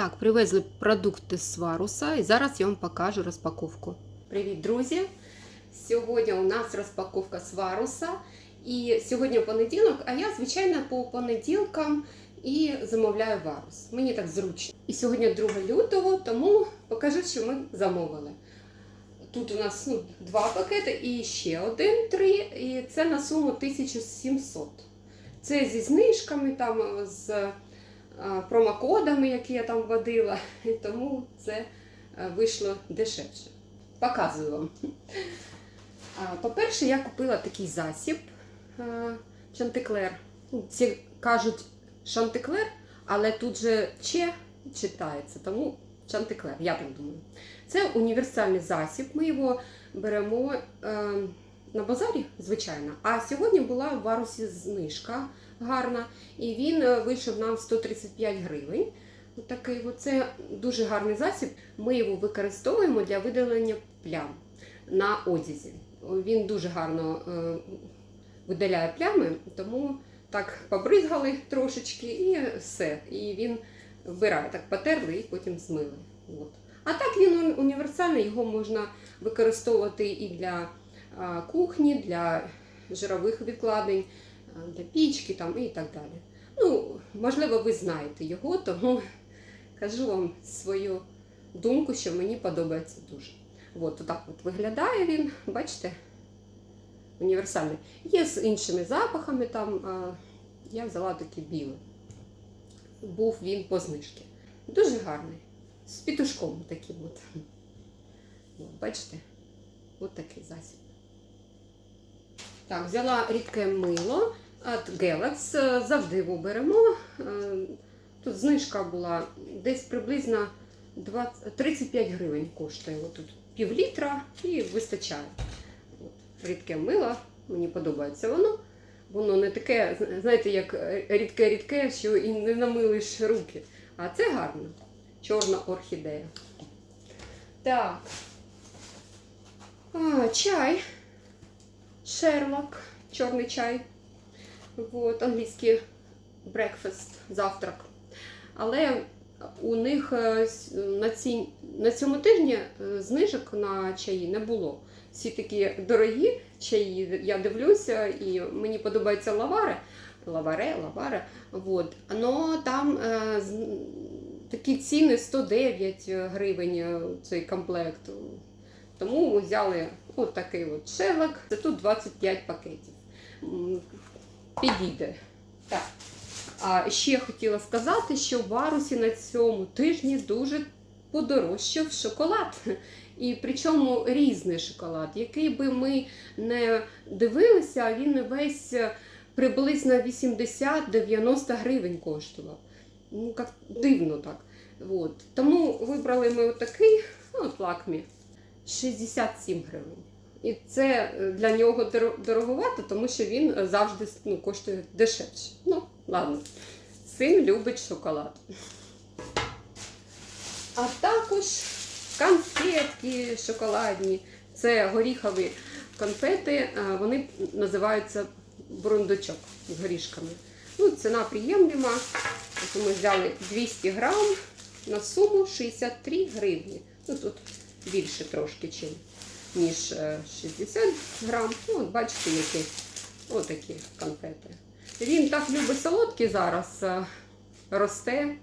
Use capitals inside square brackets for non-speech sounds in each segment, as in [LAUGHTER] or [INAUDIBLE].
Так, привезли продукти з Сваруса і зараз я вам покажу розпаковку. Привіт, друзі! Сьогодні у нас розпаковка Сваруса. І сьогодні понеділок, а я, звичайно, по понеділкам і замовляю варус. Мені так зручно. І сьогодні 2 лютого, тому покажу, що ми замовили. Тут у нас ну, два пакети і ще один, три, і це на суму 1700. Це зі знижками, там, з промокодами, які я там вводила, і тому це е, вийшло дешевше. Показую вам. По-перше, я купила такий засіб е, Чантиклер. Ну, Ці кажуть Шантиклер, але тут же Че читається, тому Чантиклер, я так думаю. Це універсальний засіб. Ми його беремо е, на базарі, звичайно. А сьогодні була в варусі знижка гарна, і він е, вийшов нам 135 гривень. Такий це дуже гарний засіб. Ми його використовуємо для видалення плям на одязі. Він дуже гарно е, видаляє плями, тому так побризгали трошечки і все. І він вбирає, так потерли і потім змили. От. А так він універсальний, його можна використовувати і для кухні, для жирових відкладень, для пічки там, і так далі. Ну, можливо, ви знаєте його, тому кажу вам свою думку, що мені подобається дуже. От, отак от виглядає він, бачите? Універсальний. Є з іншими запахами, там а, я взяла такий білий. Був він по знижці. Дуже гарний. З пітушком таким от. Бачите? От такий засіб. Так, взяла рідке мило від Galax. Завжди його беремо. Е, Тут знижка була десь приблизно 20, 35 гривень коштує. Тут пів літра і вистачає. От, рідке мило, мені подобається воно. Воно не таке, знаєте, як рідке-рідке, що і не намилиш руки. А це гарно. Чорна орхідея. Так. А, чай. Шерлок. Чорний чай. Вот, англійський breakfast, завтрак. Але у них е, на, ці, на цьому тижні е, знижок на чаї не було. Всі такі дорогі чаї, я дивлюся, і мені подобається лавари. Лаваре, лаваре. Вот. Но там е, такі ціни 109 гривень е, цей комплект. Тому ми взяли от такий от шелок. Це тут 25 пакетів. Підійде. Так. А ще хотіла сказати, що в Варусі на цьому тижні дуже подорожчав шоколад. І причому різний шоколад, який би ми не дивилися, він весь приблизно 80-90 гривень коштував. Ну, як дивно так. От. Тому вибрали ми отакий, ну, от лакмі, 67 гривень. І це е, для нього дор- дороговато, тому що він е, завжди ну, коштує дешевше. Ну, ладно. Син любить шоколад. А також конфетки шоколадні. Це горіхові конфети, е, вони називаються бурундучок з горішками. Ну, ціна приємлива. Ми взяли 200 грам на суму 63 гривні. Ну, тут більше трошки, ніж е, 60 грам. Ну, от бачите, які отакі конфети. Він так любить солодкі зараз, е, росте,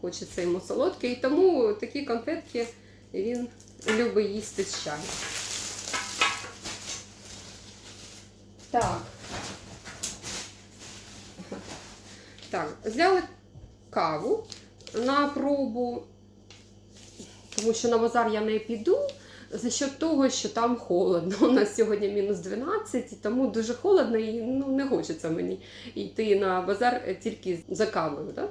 хочеться йому солодке, і тому такі конфетки він любить їсти з чаєм. Так. Так, взяли каву на пробу, тому що на базар я не піду. За що того, що там холодно. У нас сьогодні мінус 12, і тому дуже холодно і ну, не хочеться мені йти на базар е, тільки за кавою. Да?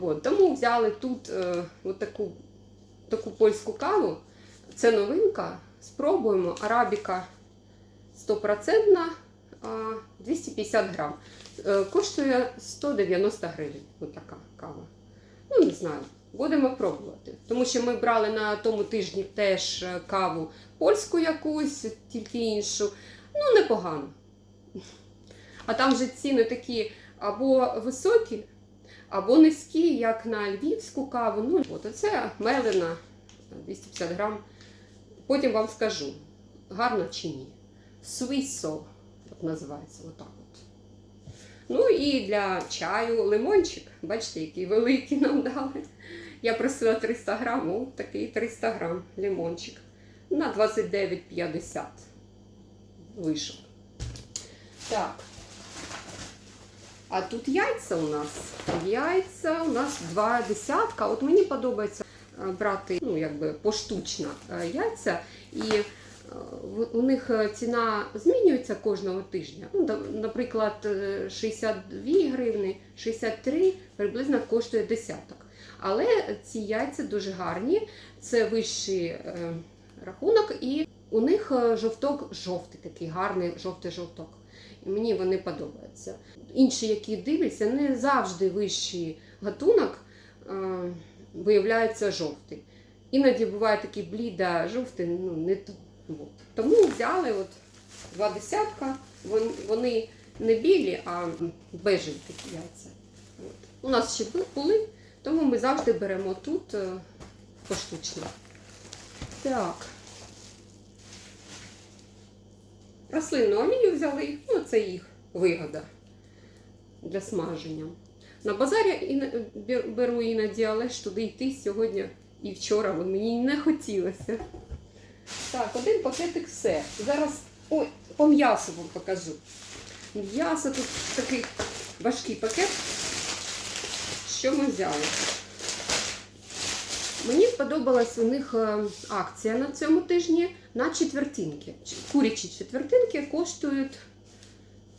От, тому взяли тут е, от таку, таку польську каву. Це новинка. Спробуємо. Арабіка 100%, 250 грам. Е, Коштує 190 гривень. От така кава. Ну, не знаю. Будемо пробувати. Тому що ми брали на тому тижні теж е, каву польську якусь, тільки іншу. Ну, непогано. А там же ціни такі або високі, або низькі, як на львівську каву. Ну, от оце мелена 250 грам. Потім вам скажу, гарно чи ні. Свисо, так називається, отак от. Ну і для чаю лимончик. Бачите, який великий нам дали. Я просила 300 грам, о, такий 300 грам лимончик. На 29,50 вийшов. Так. А тут яйця у нас. Яйця у нас два десятка. От мені подобається е, брати ну, якби поштучно е, яйця. І е, у них ціна змінюється кожного тижня. Ну, наприклад, е, 62 гривни, 63 приблизно коштує десяток. Але ці яйця дуже гарні, це вищий е, рахунок, і у них е, жовток жовтий, такий гарний жовтий жовток. І мені вони подобаються. Інші, які дивляться, не завжди вищий гатунок е, виявляється жовтий. Іноді буває такий бліда жовтий, ну не то. Тому взяли от два десятка. Вони не білі, а бежеві такі яйця. От. У нас ще були, тому ми завжди беремо тут е, поштучно. Так. Рослинну олію взяли, ну це їх вигода для смаження. На базарі беру іноді, але ж туди йти сьогодні і вчора мені не хотілося. Так, один пакетик все. Зараз ой, по м'ясу вам покажу. М'ясо тут такий важкий пакет. Що ми взяли? Мені сподобалась у них е, акція на цьому тижні на четвертинки. Курячі четвертинки коштують,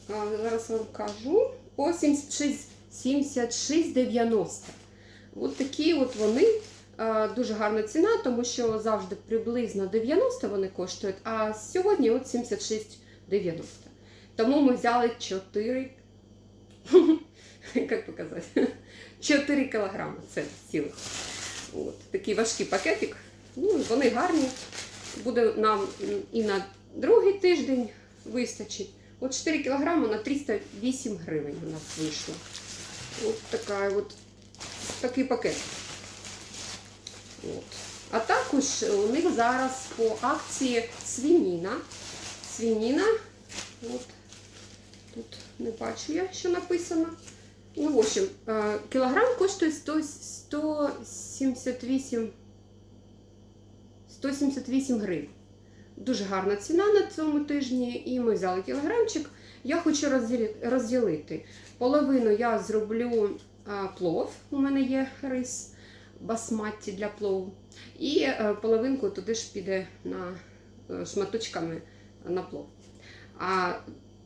е, зараз вам кажу, по 76,90. От такі от вони. Е, Дуже гарна ціна, тому що завжди приблизно 90 вони коштують, а сьогодні от 76,90. Тому ми взяли 4, [LAUGHS] як показати, 4 кілограми. Це цілих. От, такий важкий пакетик. Ну, вони гарні. Буде нам і на другий тиждень вистачить. От 4 кілограми на 308 гривень у нас вийшло. От така от, такий пакет. От. А також у них зараз по акції свініна. Свініна. От. Тут не бачу я, що написано. Ну, в общем, кілограм коштує 100, 178, 178 гривень. Дуже гарна ціна на цьому тижні, і ми взяли кілограмчик. Я хочу розділити. розділити. Половину я зроблю плов. У мене є рис басматті для плову. І е, половинку туди ж піде на е, шматочками на плов. А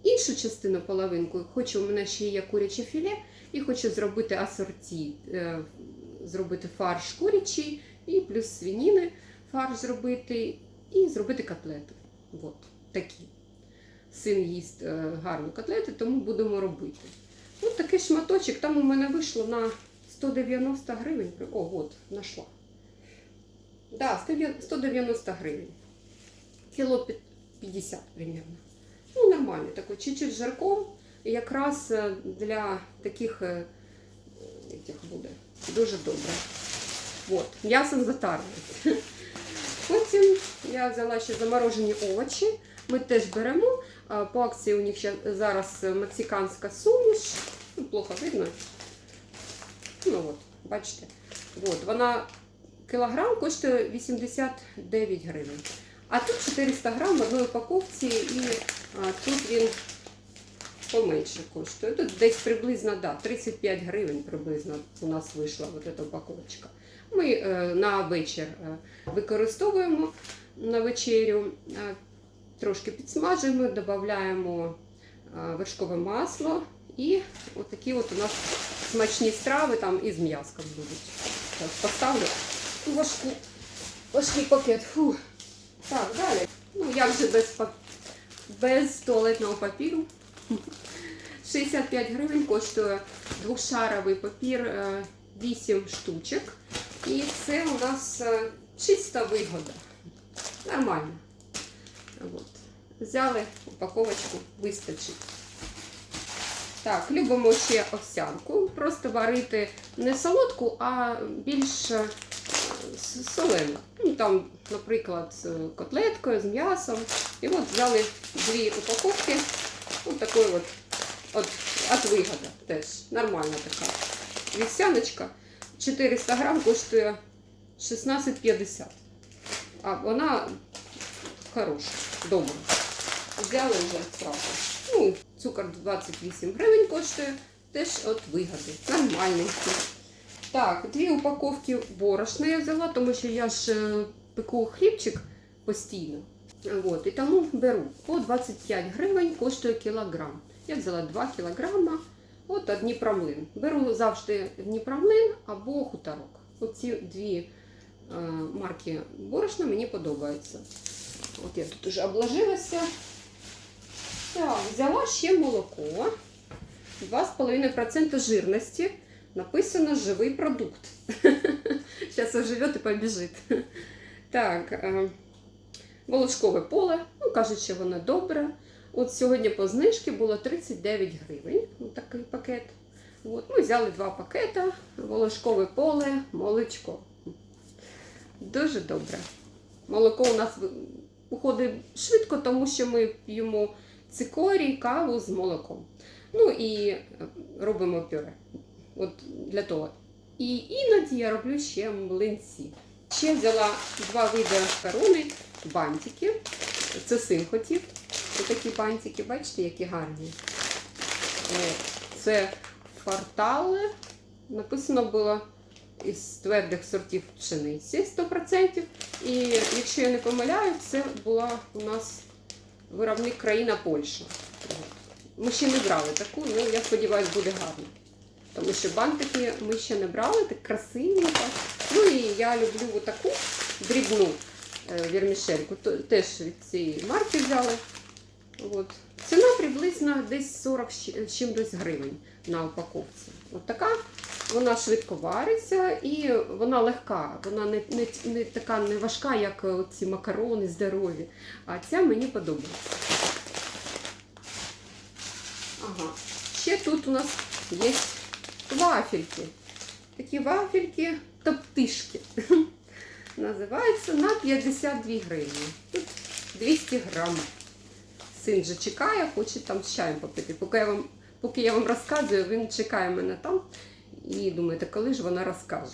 іншу частину половинку хочу, у мене ще є куряче філе, і хочу зробити асорті, е, зробити фарш курячий і плюс свініни фарш зробити, і зробити котлети. От такі. Син їсть е, гарні котлети, тому будемо робити. Ось такий шматочок, там у мене вийшло на 190 гривень. О, от, знайшла. Да, 190 гривень. Кіло пі- 50 примерно. Ну, нормально, такой чуть-чуть жарком. Якраз е, для таких е, яких буде дуже добре. От, м'ясом затарюють. [LAUGHS] Потім я взяла ще заморожені овочі. Ми теж беремо. По акції у них ще зараз мексиканська суміш. Ну, плохо видно. Ну от, бачите. От, вона кілограм коштує 89 гривень. А тут 400 грам в одній упаковці і а, тут він поменше коштує. Тут десь приблизно да, 35 гривень приблизно у нас вийшла от ця упаковочка. Ми е, на вечір е, використовуємо на вечерю, е, трошки підсмажуємо, додаємо е, вершкове масло і отакі от у нас смачні страви там із м'яском будуть. Так, поставлю важку, важкий пакет. Фу. Так, далі. Ну, як же без, без туалетного папіру. 65 гривень коштує двошаровий папір е, 8 штучок. І це у нас е, чиста вигода. Нормально. От. Взяли упаковочку, вистачить. Так, любимо ще овсянку. Просто варити не солодку, а більш е, солену. Ну, там, наприклад, з котлеткою, з м'ясом. І от взяли дві упаковки. Ось такої от, от, от вигода теж. Нормальна така. Вівсяночка 400 грам коштує 16,50. А вона хороша, добра. Взяли вже сразу. Ну, цукор 28 гривень коштує. Теж от вигоди. Нормальний. Так, дві упаковки борошна я взяла, тому що я ж е, пеку хлібчик постійно. От, і тому беру по 25 гривень коштує кілограм. Я взяла 2 кілограма. От Дніпромлин. Беру завжди Дніпромлин або хуторок. Оці дві е, марки борошна мені подобаються. От я тут уже обложилася. Так, взяла ще молоко. 2,5% жирності. Написано живий продукт. [LAUGHS] Зараз оживет і побіжить. Так, е, волошкове поле. Ну, кажуть, що воно добре. От сьогодні по знижці було 39 гривень. Такий пакет. От, ми взяли два пакета. Волошкове поле, молочко. Дуже добре. Молоко у нас ви- уходить швидко, тому що ми п'ємо цикорій, каву з молоком. Ну і е, робимо пюре. От для того. І іноді я роблю ще млинці. Ще взяла два види корони, бантики. Це син хотів. Ось такі бантики, бачите, які гарні. Е, Це фартали. Написано було із твердих сортів пшениці 100%. І якщо я не помиляю, це була у нас виробник країна Польща. Ми ще не брали таку, але я сподіваюся, буде гарно. Тому що бантики ми ще не брали, так красивенько. Ну і я люблю таку дрібну вірмішельку. То- Теж від цієї марки взяли. От. Ціна приблизно десь 40 чимось гривень на упаковці. От така вона швидко вариться і вона легка. Вона не, не, не така не важка, як е, ці макарони здорові. А ця мені подобається. Ага. Ще тут у нас є вафельки. Такі вафельки, топтишки. [LAUGHS] Називаються на 52 гривні. Тут 200 грам. Син же чекає, хоче там з чаєм попити. Поки я вам, поки я вам розказую, він чекає мене там. І думаєте, коли ж вона розкаже?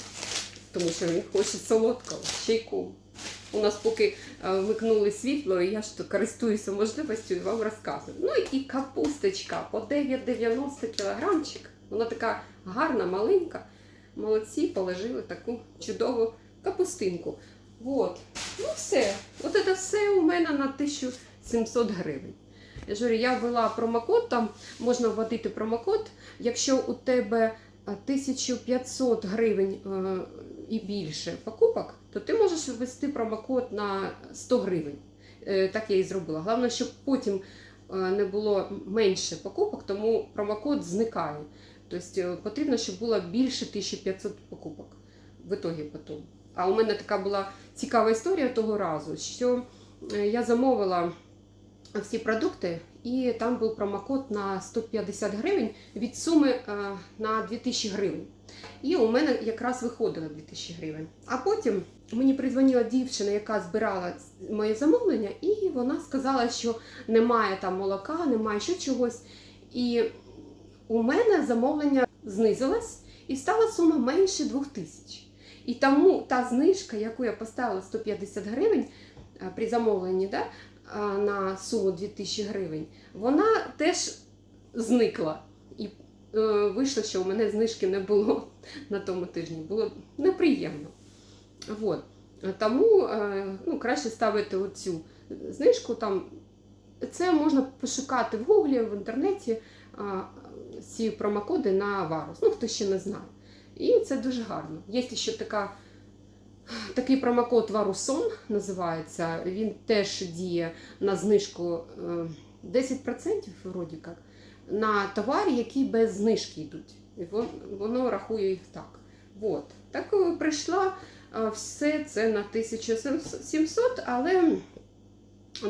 Тому що він хоче солодкого, з чайком. У нас поки е, вмикнули світло, і я ж то користуюся можливістю і вам розказую. Ну і капусточка по 9,90 кілограмчик. Вона така гарна, маленька. Молодці, положили таку чудову капустинку. От. Ну все. От це все у мене на 1700 гривень. Я говорю, я ввела промокод, там можна вводити промокод. Якщо у тебе е, 1500 гривень е, і більше покупок, то ти можеш ввести промокод на 100 гривень. Е, Так я і зробила. Головне, щоб потім е, не було менше покупок, тому промокод зникає. Тобто е, потрібно, щоб було більше 1500 покупок в ітогі потім. А у мене така була цікава історія того разу, що е, я замовила всі продукти, і там був промокод на 150 гривень від суми е, на 2000 гривень. І у мене якраз виходило 2000 гривень. А потім мені призвонила дівчина, яка збирала моє замовлення, і вона сказала, що немає там молока, немає ще чогось. І у мене замовлення знизилось і стала сума менше 2000. І тому та знижка, яку я поставила 150 гривень е, при замовленні, да, е, на суму 2000 гривень, вона теж зникла. І е, вийшло, що у мене знижки не було [LAUGHS] на тому тижні. Було неприємно. От. Тому е, ну, краще ставити оцю знижку. Там. Це можна пошукати в гуглі, в інтернеті а, ці промокоди на варус. Ну, хто ще не знає. І це дуже гарно. Є ще така, такий промокод Варусон називається. Він теж діє на знижку е, 10% вроді як, на товарі, які без знижки йдуть. Воно рахує їх так. От. Так е, прийшла е, все це на 1700, але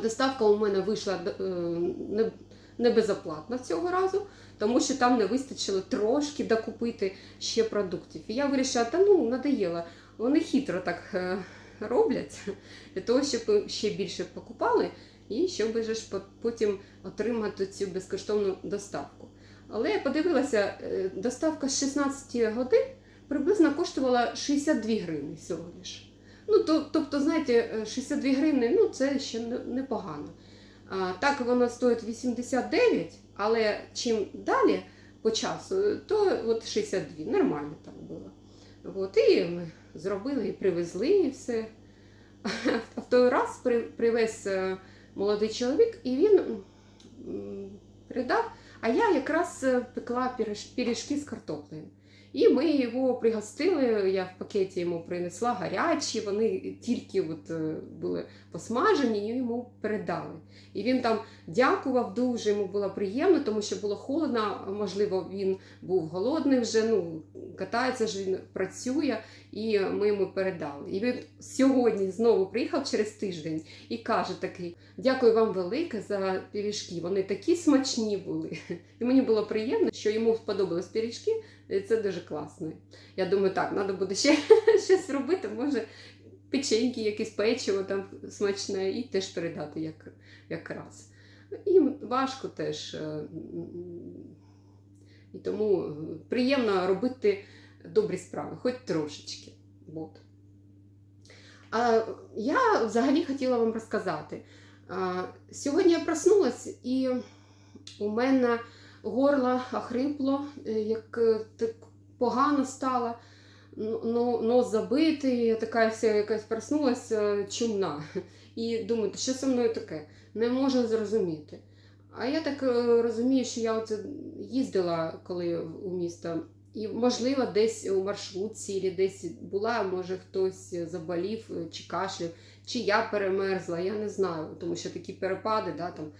доставка у мене вийшла е, не безоплатно цього разу, тому що там не вистачило трошки докупити ще продуктів. І я вирішила, та ну надоело. Вони хитро так е, роблять для того, щоб ще більше покупали, і щоб же ж потім отримати цю безкоштовну доставку. Але я подивилася, е, доставка з 16 годин приблизно коштувала 62 гривні всього лиш. Ну, то, тобто, знаєте, е, 62 гривні ну, це ще не- непогано. Так воно стоїть 89, але чим далі по часу, то от 62, нормально так було. От, і ми зробили, і привезли, і все. А [LAUGHS] в той раз привез е, молодий чоловік, і він передав, а я якраз е, пекла піріж- пиріжки з картоплею. І ми його пригостили, я в пакеті йому принесла гарячі, вони тільки от е, були посмажені, і йому передали. І він там дякував дуже, йому було приємно, тому що було холодно, можливо, він був голодний вже, ну, катається ж він працює, і ми йому передали. І він сьогодні знову приїхав через тиждень і каже такий: дякую вам велике за пиріжки. Вони такі смачні були. [LAUGHS] І мені було приємно, що йому сподобались пиріжки, і це дуже класно. Я думаю, так, треба буде ще [LAUGHS] щось робити, може печеньки, якесь печиво там смачне, і теж передати як, якраз. Їм важко теж. е, І тому е, приємно робити добрі справи, хоч трошечки. От. А я взагалі хотіла вам розказати. Сьогодні я проснулась і у мене горло охрипло, е, як е, так погано стало, нос забитий, я така вся якась проснулася чумна. І думаю, що зі мною таке? Не можу зрозуміти. А я так е, розумію, що я оце їздила коли у місто, і, можливо, десь у маршрутці, десь була, може хтось заболів е, чи кашляв, чи я перемерзла, я не знаю, тому що такі перепади, да, там,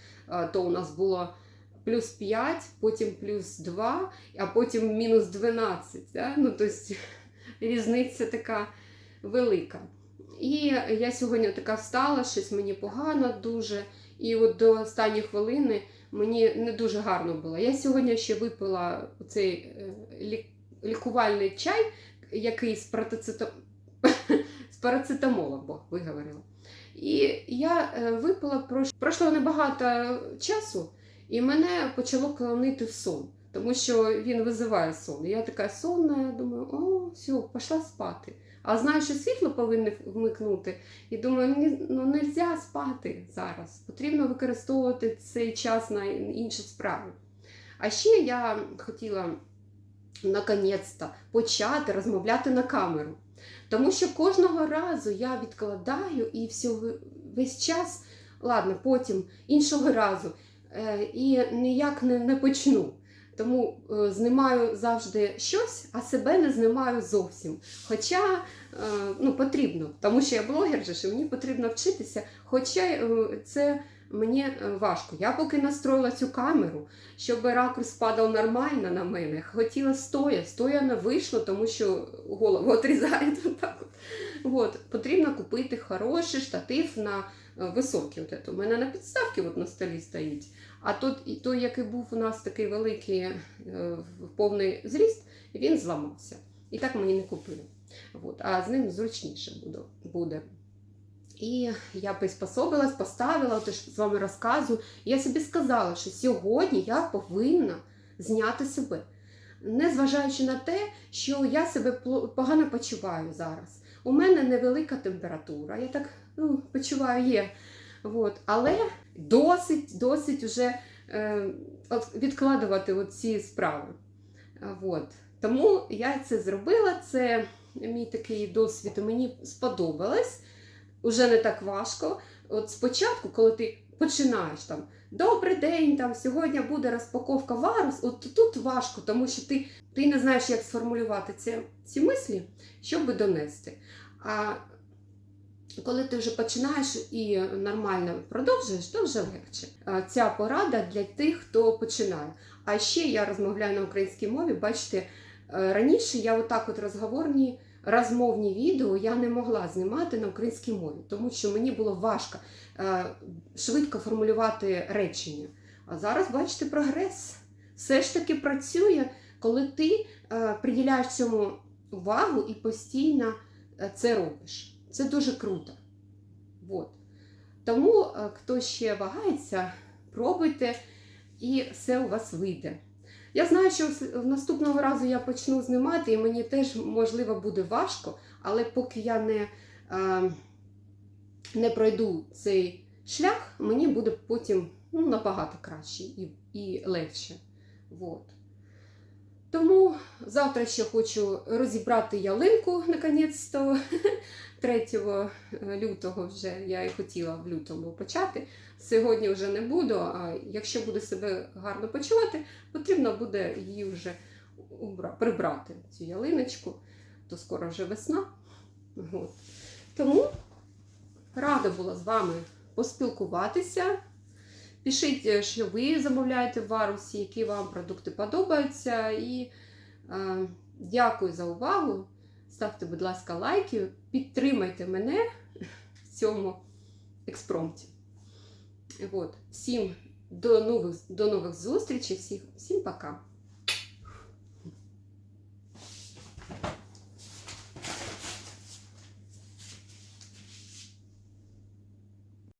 то у нас було плюс 5, потім плюс 2, а потім мінус 12. Да? Ну, тобто [LAUGHS] різниця така велика. І я сьогодні така встала, щось мені погано дуже. І от до останньої хвилини мені не дуже гарно було. Я сьогодні ще випила цей е, лікувальний чай, який з, парацетом... [LAUGHS] з парацетамолом, бо виговорила. І я е, випила, пройшло небагато часу, і мене почало клонити в сон, тому що він визиває сон. І я така сонна, я думаю, о, все, пішла спати. А знаю, що світло повинні вмикнути, і думаю, ну не можна спати зараз. Потрібно використовувати цей час на інші справи. А ще я хотіла наконець-то почати розмовляти на камеру. Тому що кожного разу я відкладаю і все, весь час, ладно, потім іншого разу, і ніяк не, не почну. Тому е, знімаю завжди щось, а себе не знімаю зовсім. Хоча е, ну, потрібно, тому що я блогер, же, і мені потрібно вчитися. Хоча е, це мені е, важко. Я поки настроїла цю камеру, щоб ракурс падав нормально на мене. Хотіла стоя, стоя не вийшло, тому що голову [LAUGHS] отрізають. от. От, потрібно купити хороший штатив на е, високий. От, у мене на підставці от на столі стоїть. А і той, який був у нас такий великий е, повний зріст, він зламався. І так мені не купили. От, а з ним зручніше буде. І я приспособилась, поставила, от з вами розказую. Я собі сказала, що сьогодні я повинна зняти себе. Незважаючи на те, що я себе погано почуваю зараз. У мене невелика температура, я так ну, почуваю є. От. Але досить, досить вже е, відкладувати ці справи. От. Тому я це зробила, це мій такий досвід, мені сподобалось. Уже не так важко. От спочатку, коли ти починаєш там добрий день, там сьогодні буде розпаковка варус, от тут важко, тому що ти, ти не знаєш, як сформулювати ці, ці мислі, щоб донести. А коли ти вже починаєш і нормально продовжуєш, то вже легше. Ця порада для тих, хто починає. А ще я розмовляю на українській мові. Бачите, е, раніше я отак от розговорні розмовні відео я не могла знімати на українській мові, тому що мені було важко е, швидко формулювати речення. А зараз бачите прогрес. Все ж таки працює, коли ти е, приділяєш цьому увагу і постійно це робиш. Це дуже круто. Вот. Тому, е, хто ще вагається, пробуйте і все у вас вийде. Я знаю, що наступного разу я почну знімати, і мені теж, можливо, буде важко, але поки я не, е, не пройду цей шлях, мені буде потім ну, набагато краще і, і легше. Вот. Тому завтра ще хочу розібрати ялинку наконець-то [LAUGHS] 3 лютого вже я і хотіла в лютому почати. Сьогодні вже не буду, а якщо буду себе гарно почувати, потрібно буде її вже прибрати, цю ялиночку, то скоро вже весна. От. Тому рада була з вами поспілкуватися. Пишіть, е, що ви замовляєте в Варусі, які вам продукти подобаються. І е, дякую за увагу. Ставте, будь ласка, лайки, підтримайте мене в цьому експромті. От. Всім до нових, до нових зустрічей, всім, всім пока!